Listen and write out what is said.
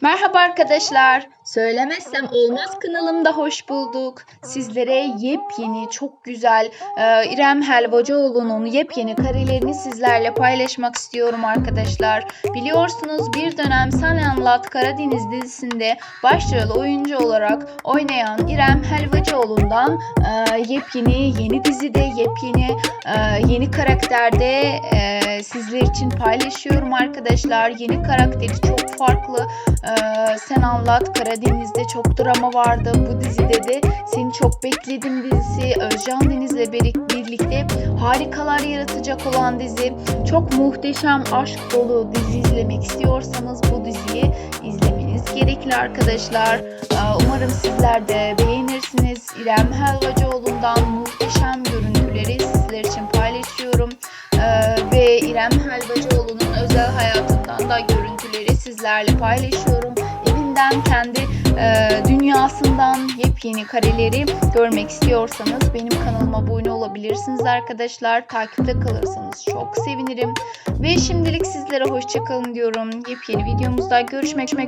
Merhaba arkadaşlar. Söylemezsem olmaz kanalımda hoş bulduk. Sizlere yepyeni, çok güzel e, İrem Helvacıoğlu'nun yepyeni karelerini sizlerle paylaşmak istiyorum arkadaşlar. Biliyorsunuz bir dönem Sen Anlat Karadeniz dizisinde başrol oyuncu olarak oynayan İrem Helvacıoğlu'ndan e, yepyeni, yeni dizide, yepyeni, e, yeni karakterde e, sizler için paylaşıyorum arkadaşlar. Yeni karakteri çok farklı. Ee, Sen Anlat Karadeniz'de çok drama vardı. Bu dizide de Seni Çok Bekledim dizisi Özcan Deniz'le bir- birlikte harikalar yaratacak olan dizi. Çok muhteşem aşk dolu dizi izlemek istiyorsanız bu diziyi izlemeniz gerekli arkadaşlar. Umarım sizler de beğenirsiniz. İrem Helvacıoğlu'ndan muhteşem görüntüleri sizler için paylaşıyorum. Ve İrem Helvacıoğlu'nun özel hayatından da görüntüleri sizlerle paylaşıyorum. Evinden kendi yepyeni kareleri görmek istiyorsanız benim kanalıma abone olabilirsiniz arkadaşlar. Takipte kalırsanız çok sevinirim. Ve şimdilik sizlere hoşçakalın diyorum. Yepyeni videomuzda görüşmek üzere.